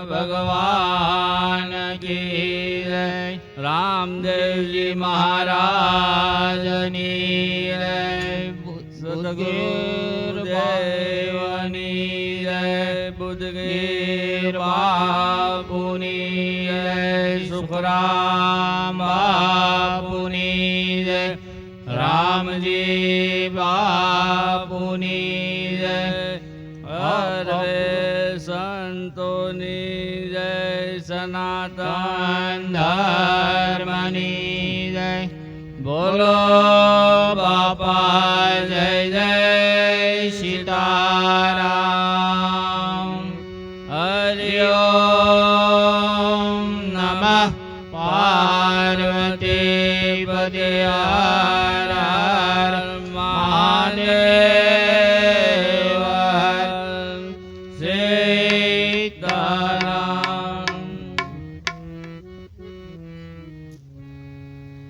ભગવાન કી રામદેવજી મહારાજની સદગુરુદેવની બુદ્ધગીર બાપુની સુખરામ બાપુની રામજી બાપુની સનાતન ધર્મની જય બોલો બાપા જય જય સીતારામ હરિયો નમઃ પાર્વતી પદયા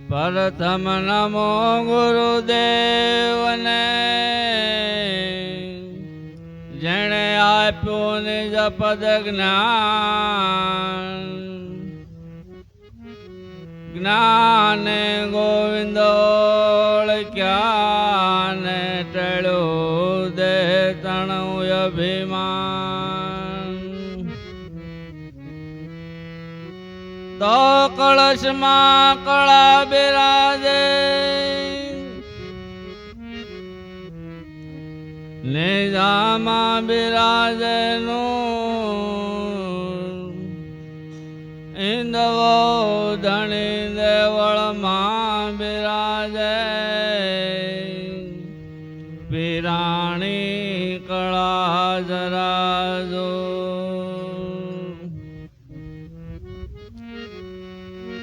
પ્રથમ નમો ગુરુદેવને જેણે આપ્યું નિજ પદ જ્ઞાન જ્ઞાન ગોવિંદ ક્યાં ટળ્યું દે તણું અભિમાન કેશમાં કળા બિરાજે. ને જામાં બિરાજે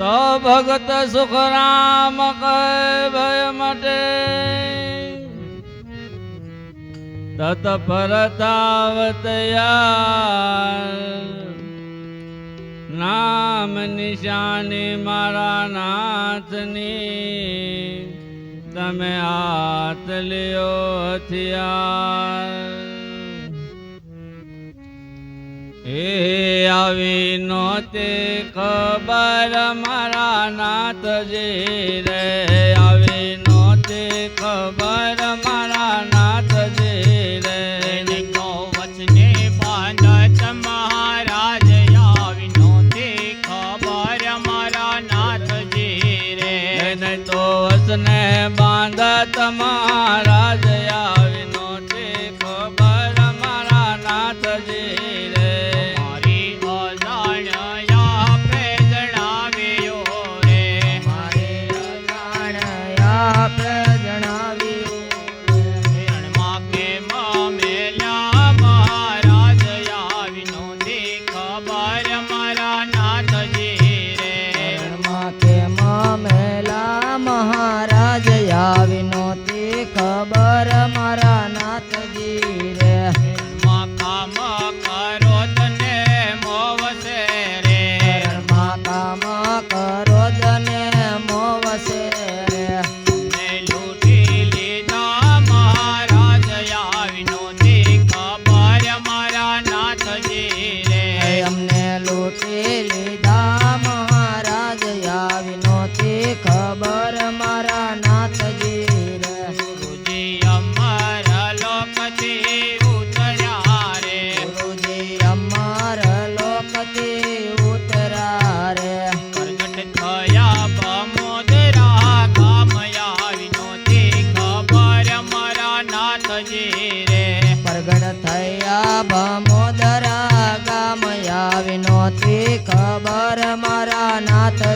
તો ભગત સુખરામ ભય મટે. તત પરતાવતયા નામ નિશાની મારા નાથની તમે હાથ લ્યો હથિયાર. હે આવી તે ખબર મારા નાથજી રે. લીધા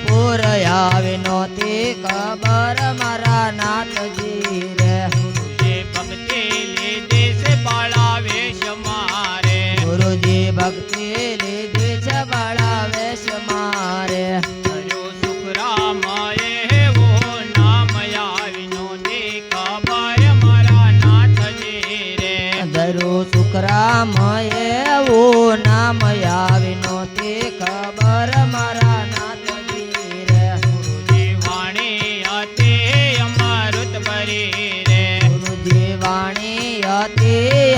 ભક્તિ આવે નહોતી ખબર મારા નાથજી રે. ગુરુજી ભક્તિ લીધી છે બાળા વેશ મારે ગુરુજી ભક્તિ લીધી છે બાળા વેશ મારે સુખરામ એવો નામ આવી નહોતી ખબર મારા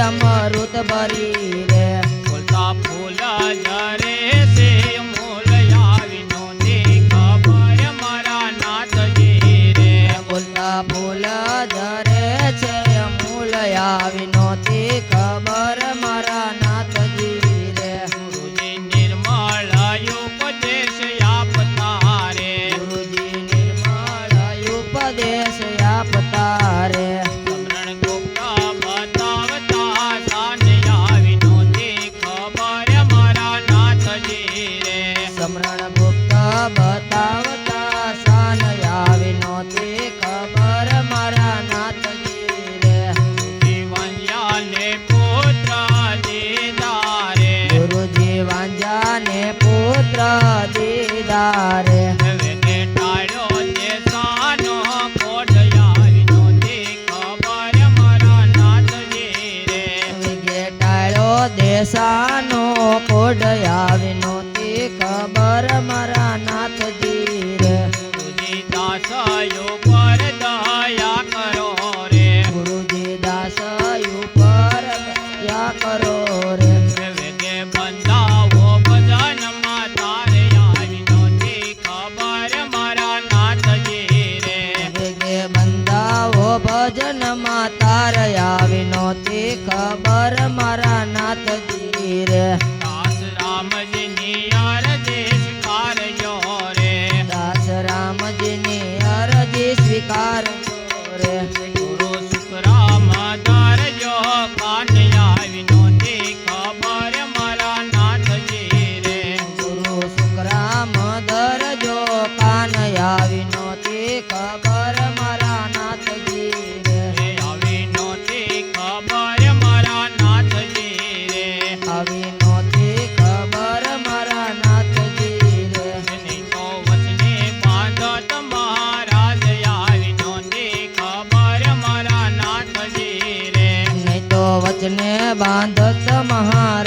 અમૃત ભરી રે. બોલતા ફૂલ જરે ટાળ્યો દેશાનો કોડ આવી નહોતી ખબર મારા નહોતી ખબર મારા નાથજી રે દાસ રામજીની અરદેશ કાર્યો રે. દાસ રામજીની અરજી સ્વીકાર રે. ગુરુ સુખરામ ધરજો કાન આવીનો તે ખબર મારા નાથજી રે ગુરુ સુખરામ ધરજો કાન આવી નહોતી ખબર વચને બાંધત મહારાજ.